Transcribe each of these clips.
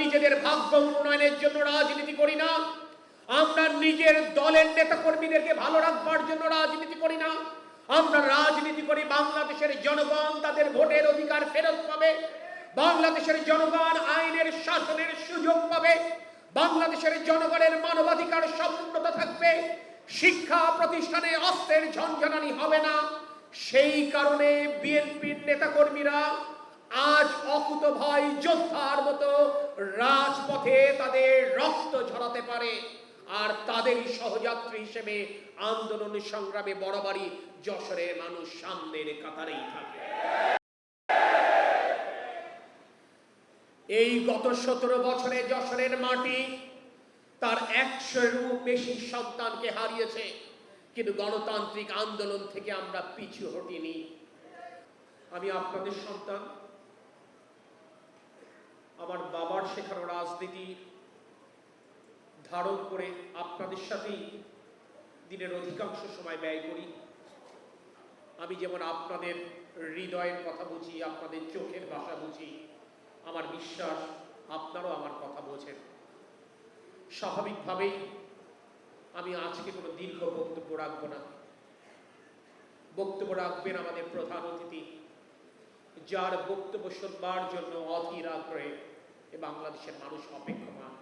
নিজেদের ভাগ্য উন্নয়নের জন্য রাজনীতি করি না। আমরা নিজের দলের নেতা কর্মীদেরকে ভালো রাখবার জন্য রাজনীতি করি না। আমরা রাজনীতি করি বাংলাদেশের জনগণ তাদের ভোটের অধিকার ফেরত পাবে। বাংলাদেশের জনগণ আইনের শাসনের সুযোগ পাবে। বাংলাদেশের জনগণের মানবাধিকার সমুন্নত থাকবে। শিক্ষা প্রতিষ্ঠানে অস্ত্রের ঝঞ্ঝনানি হবে না। সেই কারণে বিএনপির নেতাকর্মীরা আজ অকুত ভয় যোদ্ধার মতো রাজপথে তাদের রক্ত ঝরাতে পারে। আর তাদেরই সহযাত্রী হিসেবে আন্দোলন সংগ্রামে বরাবরই যশোরের মানুষ সামনের কাতারেই থাকে। এই গত সতেরো বছরে যশোরের মাটি তার একশোরও বেশি সন্তানকে হারিয়েছে। কিন্তু গণতান্ত্রিক আন্দোলন থেকে আমরা পিছু হটিনি। আমি আপনাদের সন্তান আমার বাবার শেখানো রাজনীতি ধারণ করে আপনাদের সাথেই দিনের অধিকাংশ সময় ব্যয় করি। আমি যেমন আপনাদের হৃদয়ের কথা বুঝি, আপনাদের চোখের ভাষা বুঝি, আমার বিশ্বাস আপনারাও আমার কথা বোঝেন। স্বাভাবিকভাবেই আমি আজকে কোনো দীর্ঘ বক্তব্য রাখব না। বক্তব্য রাখবেন আমাদের প্রধান অতিথি যার বক্তব্য শুনবার জন্য অধীর আগ্রহে বাংলাদেশের মানুষ অপেক্ষমান।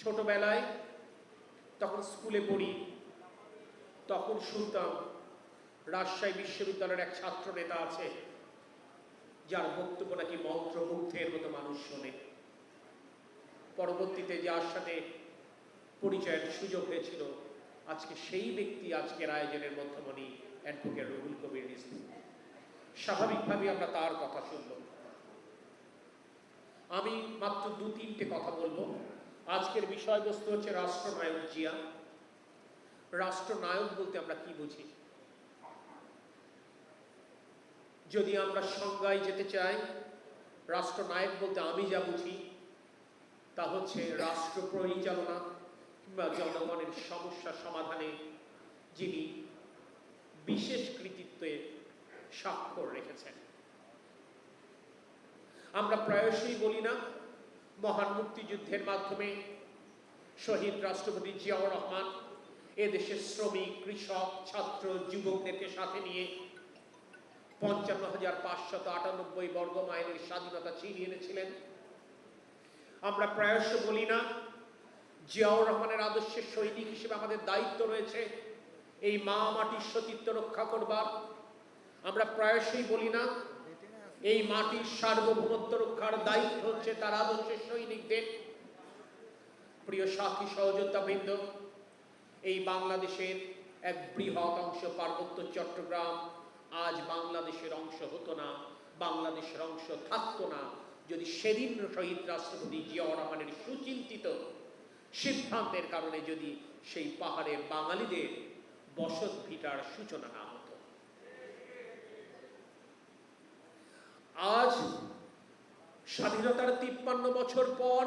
ছোটবেলায় তখন স্কুলে পড়ি, তখন শুনতাম রাজশাহী বিশ্ববিদ্যালয়ের এক ছাত্র নেতা আছে, যার বক্তব্য নাকি মন্ত্রমুগ্ধের মতো মানুষ শোনে। পরবর্তীতে যার সাথে পরিচয়ের সুযোগ হয়েছিল, আজকে সেই ব্যক্তি আজকের আয়োজনের মধ্যমণি অ্যাডভোকেট রুহুল কবির রিজভী স্বাভাবিকভাবে আমরা তার কথা শুনব। আমি মাত্র দু তিনটে কথা বলব। আজকের বিষয়বস্তু হচ্ছে রাষ্ট্রনায়ক জিয়া। রাষ্ট্রনায়ক বলতে আমরা কি বুঝি? যদি আমরা সংজ্ঞায় যেতে চাই, রাষ্ট্রনায়ক বলতে আমি যা বুঝি, তা হচ্ছে রাষ্ট্র পরিচালনা কিংবা জনগণের সমস্যা সমাধানে যিনি বিশেষ কৃতিত্বে স্বাক্ষর রেখেছেন। আমরা প্রায়শই বলি না, মহান মুক্তিযুদ্ধের মাধ্যমে শহীদ রাষ্ট্রপতি জিয়াউর রহমান এদেশের শ্রমিক, কৃষক, ছাত্র, যুবকদেরকে সাথে নিয়ে পঞ্চান্ন হাজার পাঁচশত আটানব্বই বর্গ মাইলের স্বাধীনতা ছিনিয়ে এনেছিলেন। আমরা প্রায়শ বলি না, জিয়াউর রহমানের আদর্শের সৈনিক হিসেবে আমাদের দায়িত্ব রয়েছে এই মা মাটির সতীত্ব রক্ষা করবার। আমরা প্রায়শই বলি না, এই মাটির সার্বভৌমত্ব রক্ষার দায়িত্ব হচ্ছে তার আদর্শের সৈনিকদের। প্রিয় সাথী সহযোদ্ধা বৃন্দ এই বাংলাদেশের এক বৃহৎ অংশ পার্বত্য চট্টগ্রাম আজ বাংলাদেশের অংশ হতো না, বাংলাদেশের অংশ থাকতো না। যদি সেদিন শহীদ রাষ্ট্রপতি জিয়াউর রহমানের সুচিন্তিত সিদ্ধান্তের কারণে যদি সেই পাহাড়ে বাঙালিদের বসত ভিটার সূচনা না হতো আজ স্বাধীনতার তিপ্পান্ন বছর পর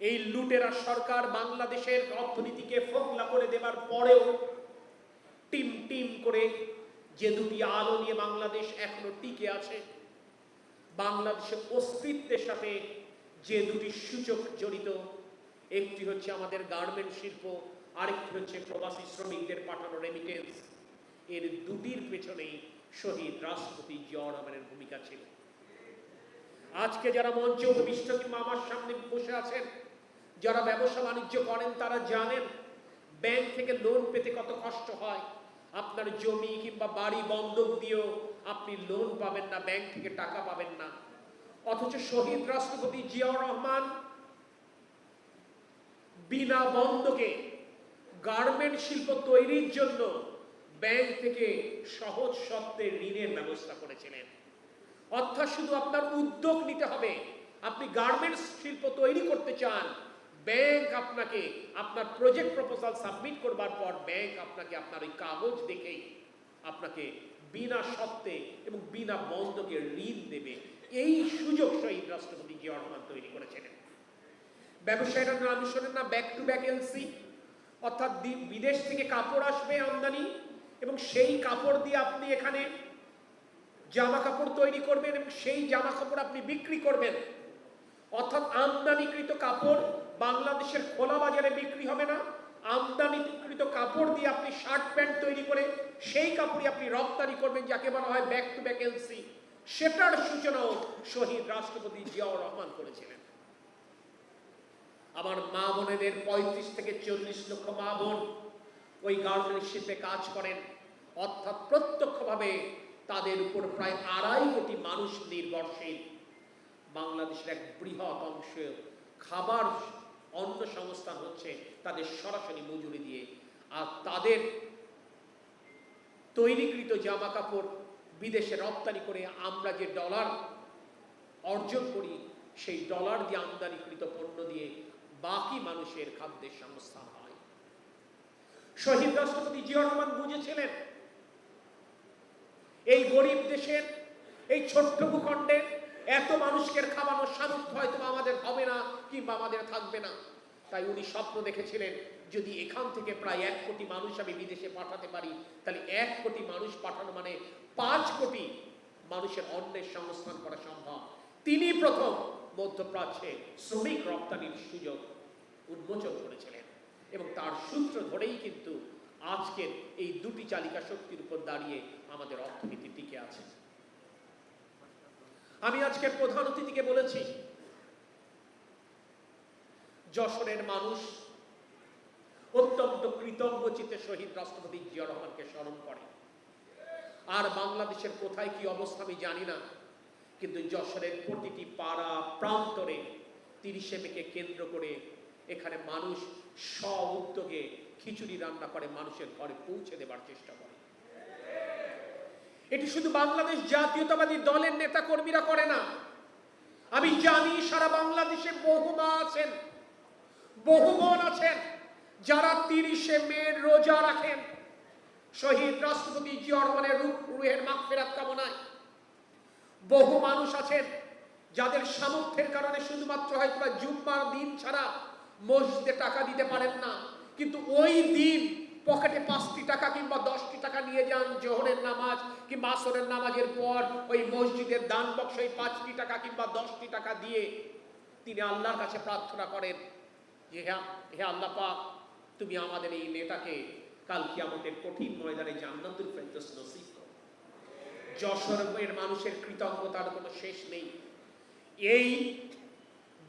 এই লুটেরা সরকার বাংলাদেশের অর্থনীতিকে ফোকলা করে দেবার পরেও টিম টিম করে যে দুটি আলো নিয়ে বাংলাদেশ এখনও টিকে আছে বাংলাদেশের অস্তিত্বের সাথে যে দুটি সূচক জড়িত, একটি হচ্ছে আমাদের গার্মেন্ট শিল্প, আরেকটি হচ্ছে প্রবাসী শ্রমিকদের পাঠানো রেমিটেন্স এর দুটির পেছনেই শহীদ রাষ্ট্রপতি জিয়াউর রহমানের ভূমিকা ছিল। আজকে যারা মঞ্চে উপবিষ্ট কিংবা আমার সামনে বসে আছেন, যারা ব্যবসা বাণিজ্য করেন, তারা জানেন, ব্যাংক থেকে লোন পেতে কত কষ্ট হয়। আপনার জমি কিংবা বাড়ি বন্ধক দিয়েও আপনি লোন পাবেন না, ব্যাংক থেকে টাকা পাবেন না। অথচ শহীদ রাষ্ট্রপতি জিয়াউর রহমান বিনা বন্ধকে গার্মেন্ট শিল্প তৈরির জন্য ব্যাংক থেকে সহজ শর্তে ঋণের ব্যবস্থা করেছিলেন। অর্থাৎ শুধু আপনার উদ্যোগ নিতে হবে। আপনি গার্মেন্টস শিল্প তৈরি করতে চান ব্যাংক আপনাকে আপনার প্রজেক্ট প্রপোজাল সাবমিট করবার পর ব্যাংক আপনাকে আপনার ওই কাগজ দেখেই আপনাকে বিনা শর্তে এবং বিনা বন্ধকে ঋণ দেবে। এই সুযোগ শহীদ রাষ্ট্রপতি জিয়া রহমান তৈরি করেছিলেন ব্যবসায়ীরা নাম শোনেন না ব্যাক টু ব্যাক এলসি অর্থাৎ বিদেশ থেকে কাপড় আসবে আমদানি এবং সেই কাপড় দিয়ে আপনি এখানে জামা কাপড় তৈরি করবেন এবং সেই জামা কাপড় আপনি বিক্রি করবেন। অর্থাৎ আমদানিকৃত কাপড় বাংলাদেশের খোলা বাজারে বিক্রি হবে না। আমদানিকৃত কাপড় দিয়ে আপনি শার্ট প্যান্ট তৈরি করে সেই কাপড়ই আপনি রপ্তানি করবেন, যাকে বলা হয় ব্যাক টু ভ্যাকেন্সি সেটার সূচনাও শহীদ রাষ্ট্রপতি জিয়াউর রহমান করেছিলেন। আমার মা বোনেদের পঁয়ত্রিশ থেকে চল্লিশ লক্ষ মা বোন ওই গার্মেন্টস শিল্পে কাজ করেন। অর্থাৎ প্রত্যক্ষভাবে তাদের উপর প্রায় আড়াই কোটি মানুষ নির্ভরশীল। বাংলাদেশের এক বৃহৎ অংশ খাবার অন্য সংস্থান হচ্ছে তাদের সরাসরি মজুরি দিয়ে। আর তাদের তৈরিকৃত জামা কাপড় বিদেশে রপ্তানি করে আমরা যে ডলার অর্জন করি, সেই ডলার দিয়ে আমদানিকৃত পণ্য দিয়ে বাকি মানুষের খাদ্যের সংস্থান হয়। শহীদ রাষ্ট্রপতি জিয়া রহমান বুঝেছিলেন এই গরিব দেশের, এই ছোট্ট ভূখণ্ডের এত মানুষকে খাওয়ানোর সামর্থ্য হয়তো আমাদের হবে না কিংবা আমাদের থাকবে না। তাই উনি স্বপ্ন দেখেছিলেন, যদি এখান থেকে প্রায় এক কোটি মানুষ আমি বিদেশে পাঠাতে পারি, তাহলে এক কোটি মানুষ পাঠানো মানে পাঁচ কোটি মানুষের অন্নের সংস্থান করা সম্ভব। তিনি প্রথম মধ্যপ্রাচ্যে শ্রমিক রপ্তানির সুযোগ উন্মোচন করেছিলেন এবং তার সূত্র ধরেই কিন্তু আজকের এই দুটি চালিকা শক্তির উপর দাঁড়িয়ে আমাদের অর্থনীতি টিকে আছে। আমি আজকের প্রধান অতিথিকে বলেছি, যশোরের মানুষ অত্যন্ত কৃতজ্ঞ চিত্তে শহীদ রাষ্ট্রপতি জিয়া রহমানকে স্মরণ করে। আর বাংলাদেশের কোথায় কি অবস্থা আমি জানি না, কিন্তু যশোরের প্রতিটি পাড়া প্রান্তরে তিরিশে মেকে কেন্দ্র করে এখানে মানুষ স্ব উদ্যোগে খিচুড়ি রান্না করে, মানুষের ঘরে পৌঁছে দেবার চেষ্টা করে। এটি শুধু বাংলাদেশ জাতীয়তাবাদী দলের নেতা কর্মীরা করে না। আমি জানি সারা বাংলাদেশে বহু মা আছেন, বহু বোন আছেন, যারা তিরিশে মে রোজা রাখেন। শহীদ রাষ্ট্রপতি জিয়া রহমানের রূপ, রুহের মাগফিরাত কামনায় বহু মানুষ আছেন, যাদের সামর্থ্যের কারণে শুধুমাত্র হয়তো জুম্মার দিন ছাড়া মসজিদে টাকা দিতে পারেন না। কিন্তু ওই দিন পকেটে পাঁচটি টাকা কিংবা দশটি টাকা নিয়ে যান জোহরের নামাজ কিংবা আসরের নামাজের পর ওই মসজিদের দান বক্সে, ওই পাঁচটি টাকা কিংবা দশটি টাকা দিয়ে তিনি আল্লাহর কাছে প্রার্থনা করেন যে হ্যাঁ হে আল্লাহ পাক, তুমি আমাদের এই নেতাকে কাল কিয়ামতের কঠিন ময়দানে জান্নাতুল ফেরদৌস নসিব যশোরের মানুষের কৃতজ্ঞতার কোনো শেষ নেই। এই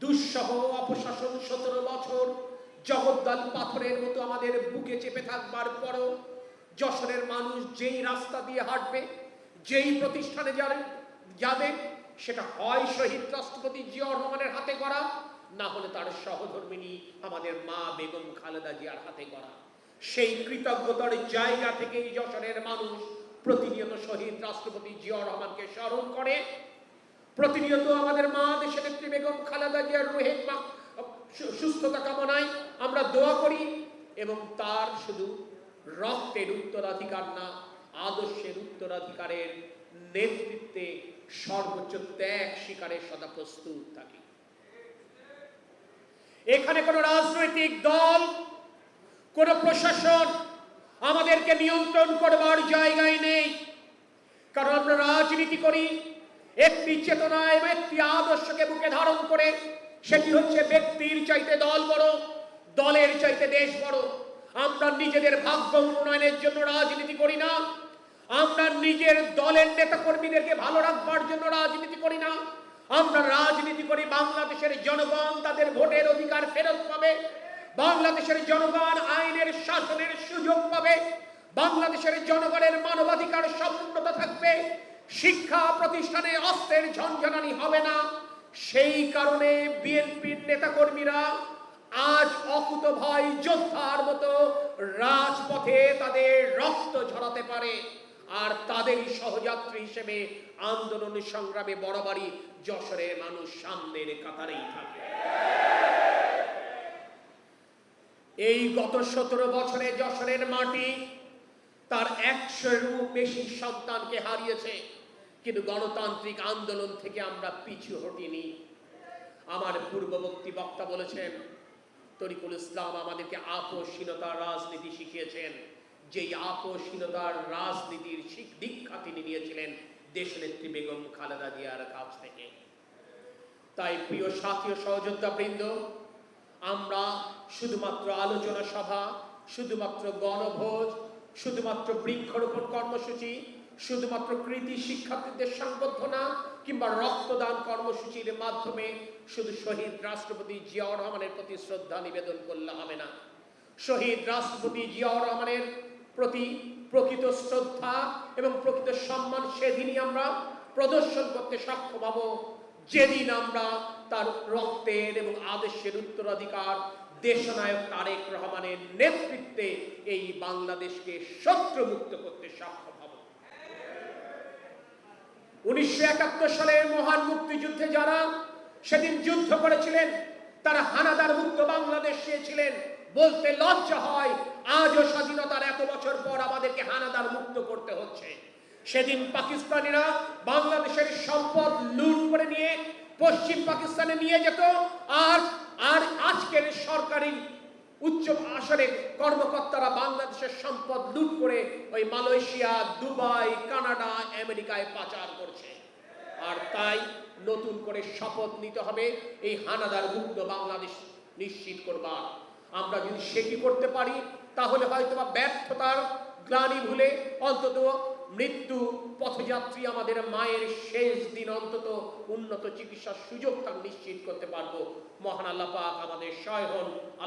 দুঃসহ অপশাসন সতেরো বছর জগদ্দল পাথরের মতো আমাদের বুকে চেপে থাকবার পরও যশোরের মানুষ যেই রাস্তা দিয়ে হাঁটবে, যেই প্রতিষ্ঠানে যাবে যাবে, সেটা হয় শহীদ রাষ্ট্রপতি জিয়া রহমানের হাতে করা, না হলে তার সহধর্মিনী আমাদের মা বেগম খালেদা জিয়ার হাতে করা। সেই কৃতজ্ঞতার জায়গা থেকেই যশোরের মানুষ প্রতিনিয়ত শহীদ রাষ্ট্রপতি জিয়া রহমানকে স্মরণ করে। প্রতিনিয়ত আমাদের মা দেশের নেত্রী বেগম খালেদা জিয়ার সু- সুস্থতা কামনায় এবং তার শুধু রক্তের উত্তরাধিকার না, আদর্শের উত্তরাধিকারের নেতৃত্বে সর্বোচ্চ ত্যাগ স্বীকারের সদা প্রস্তুত থাকি। এখানে কোনো রাজনৈতিক দল, কোনো প্রশাসন আমাদেরকে নিয়ন্ত্রণ করবার জায়গায় নেই। কারণ আমরা রাজনীতি করি, একটি চেতনা এবং একটি আদর্শকে বুকে ধারণ করে, সেটি হচ্ছে ব্যক্তির চাইতে দল বড়। দলের চাইতে দেশ বড়। আমরা নিজেদের ভাগ্য উন্নয়নের জন্য রাজনীতি করি না। আমরা নিজের দলের নেতা কর্মীদেরকে ভালো রাখবার জন্য রাজনীতি করি না। আমরা রাজনীতি করি বাংলাদেশের জনগণ তাদের ভোটের অধিকার ফেরত পাবে। বাংলাদেশের জনগণ আইনের শাসনের সুযোগ পাবে। বাংলাদেশের জনগণের মানবাধিকার সমুন্নত থাকবে। শিক্ষা প্রতিষ্ঠানে অস্ত্রের ঝঞ্ঝনানি হবে না। সেই কারণে বিএনপির নেতাকর্মীরা আজ অকুত ভয় যোদ্ধার মতো রাজপথে তাদের রক্ত ঝরাতে পারে। আর তাদেরই সহযাত্রী হিসেবে আন্দোলন সংগ্রামে বরাবরই যশোরের মানুষ সামনের কাতারেই থাকে। এই গত সতেরো বছরে যশোরের মাটি তার একশোরও বেশি সন্তানকে হারিয়েছে। কিন্তু গণতান্ত্রিক আন্দোলন থেকে আমরা পিছু হটিনি। আমার পূর্ববর্তী বক্তা বলেছেন তরিকুল ইসলাম আমাদেরকে আপোষহীনতার রাজনীতি শিখিয়েছেন। যেই আপোষহীনতার রাজনীতির দীক্ষা তিনি নিয়েছিলেন দেশনেত্রী বেগম খালেদা জিয়ার কাছ থেকে। তাই প্রিয় সাথী সহযোদ্ধা বৃন্দ, আমরা শুধুমাত্র আলোচনা সভা, শুধুমাত্র গণভোজ, শুধুমাত্র বৃক্ষরোপণ কর্মসূচি শুধুমাত্র কৃতি শিক্ষার্থীদের সংবর্ধনা কিংবা রক্তদান কর্মসূচির মাধ্যমে শুধু শহীদ রাষ্ট্রপতি জিয়াউর রহমানের প্রতি শ্রদ্ধা নিবেদন করলে হবে না। শহীদ রাষ্ট্রপতি জিয়াউর রহমানের প্রতি প্রকৃত শ্রদ্ধা এবং প্রকৃত সম্মান সেদিনই আমরা প্রদর্শন করতে সক্ষম হব। যেদিন আমরা তার রক্তের এবং আদেশের উত্তরাধিকার দেশনায়ক তারেক রহমানের নেতৃত্বে এই বাংলাদেশকে শত্রুমুক্ত করতে সক্ষম উনিশশো একাত্তর সালের মহান মুক্তিযুদ্ধে যারা সেদিন যুদ্ধ করেছিলেন, তারা হানাদার মুক্ত বাংলাদেশ চেয়েছিলেন। বলতে লজ্জা হয়, আজও স্বাধীনতার এত বছর পর আমাদেরকে হানাদার মুক্ত করতে হচ্ছে। সেদিন পাকিস্তানিরা বাংলাদেশের সম্পদ লুট করে নিয়ে পশ্চিম পাকিস্তানে নিয়ে যেত, আর আর আজকের সরকারি উচ্চ আসনের কর্মকর্তারা বাংলাদেশের সম্পদ লুট করে ওই মালয়েশিয়া, দুবাই, কানাডা, আমেরিকায় পাচার করছে। আর তাই নতুন করে শপথ নিতে হবে, এই হানাদার মুক্ত বাংলাদেশ নিশ্চিত করবার। আমরা যদি সেটি করতে পারি, তাহলে হয়তো বা ব্যর্থতার গ্লানি ভুলে অন্তত মৃত্যু পথযাত্রী আমাদের মায়ের শেষ দিন অন্তত উন্নত চিকিৎসার সুযোগ তার নিশ্চিত করতে পারব। মহান আল্লাহ আমাদের সহায় হন।